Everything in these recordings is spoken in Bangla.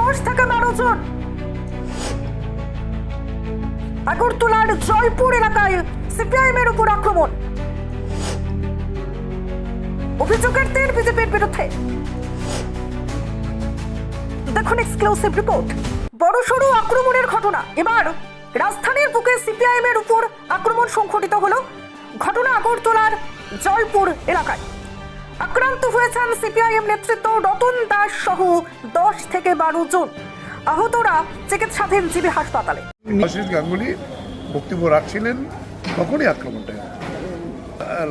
দশ থেকে বারো জন। আগরতলার জয়পুর এলাকায় উপর আক্রমণ। অভিযোগের তীর বিজেপির বিরুদ্ধে। দেখুন এক্সক্লুসিভ রিপোর্ট বড়সড় আক্রমণের ঘটনা। এবার রাজধানীর বুকে সিপিআইএম এর উপর আক্রমণ সংঘটিত হলো ঘটনা আগরতলার জয়পুর এলাকায়। আক্রান্ত হয়েছেন সিপিআইএম নেতৃত্ব রতন দাস সহ দশ থেকে বারো জন। আহতরা চিকিৎসাধীন জিবি হাসপাতালে। আশিস গাঙ্গুলি বক্তব্য রাখছিলেন তখনই আক্রমণটা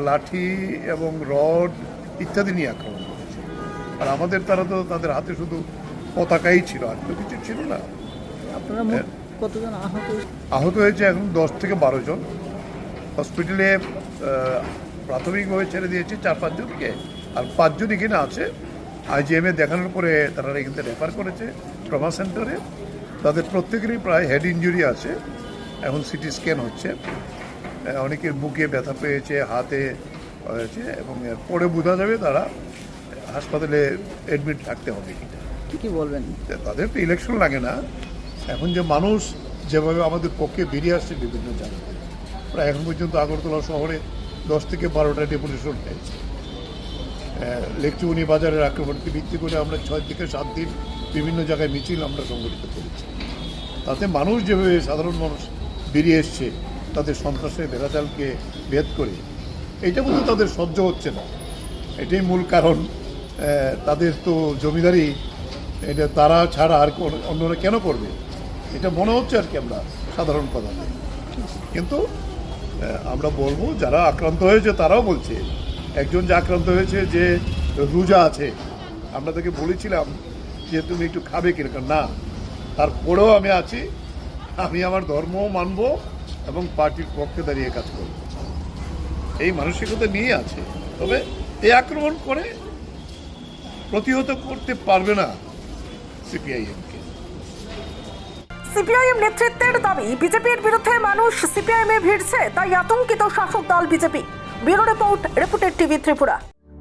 লাঠি এবং রড ইত্যাদি নিয়ে আক্রমণ করেছে আর আমাদের তারা তো তাদের হাতে শুধু পতাকাই ছিল আর তো কিছু ছিল না। আপনারা কতজন আহত আহত হয়েছে এখন দশ থেকে বারো জন। হসপিটালে প্রাথমিকভাবে ছেড়ে দিয়েছে চার পাঁচজনকে পাঁচজন এখানে আছে। আইজিএমে দেখানোর পরে তারা এখান রেফার করেছে ট্রমা সেন্টারে তাদের প্রত্যেকেরই প্রায় হেড ইঞ্জুরি আছে। এখন সিটি স্ক্যান হচ্ছে। অনেকের বুকে ব্যথা পেয়েছে হাতে হয়েছে এবং পরে বোঝা যাবে তারা হাসপাতালে অ্যাডমিট থাকতে হবে কি কি বলবেন। তাদের তো ইলেকশন লাগে না। এখন যে মানুষ যেভাবে আমাদের পক্ষে বেরিয়ে আসছে বিভিন্ন জায়গায়। প্রায় এখন পর্যন্ত আগরতলা শহরে দশ থেকে বারোটা ডেপুটেশন হয়েছে। লেকচুনি বাজারের আক্রমণকে ভিত্তি করে আমরা ছয় থেকে সাত দিন বিভিন্ন জায়গায় মিছিল আমরা সংগঠিত করেছি। তাতে মানুষ যেভাবে সাধারণ মানুষ বেরিয়ে এসছে, তাদের সন্ত্রাসের ভেড়াচালকে ভেদ করে, এইটা কিন্তু তাদের সহ্য হচ্ছে না। এটাই মূল কারণ তাদের তো জমিদারি, এটা তারা ছাড়া আর অন্যরা কেন করবে? এটা মনে হচ্ছে আর কি আমরা সাধারণ কথাতে কিন্তু আমরা বলব, যারা আক্রান্ত হয়েছে তারাও বলছে একজন যে আক্রান্ত হয়েছে যে রোজা আছে, আমরা তাকে বলেছিলাম যে তুমি একটু খাবে কীরকম না, তারপরেও আমি আছি, আমি আমার ধর্মও মানব এবং পার্টির পক্ষে দাঁড়িয়ে কাজ করব। এই মানসিকতা নিয়ে আছে। তবে এই আক্রমণ করে প্রতিহত করতে পারবে না সিপিআইএমকে সিপিআইএম নেতৃত্বের দাবি, বিজেপির বিরুদ্ধে মানুষ সিপিআইএম ভিড়ছে, তাই আতঙ্কিত শাসক দল BJP. Bureau report reported TV Tripura.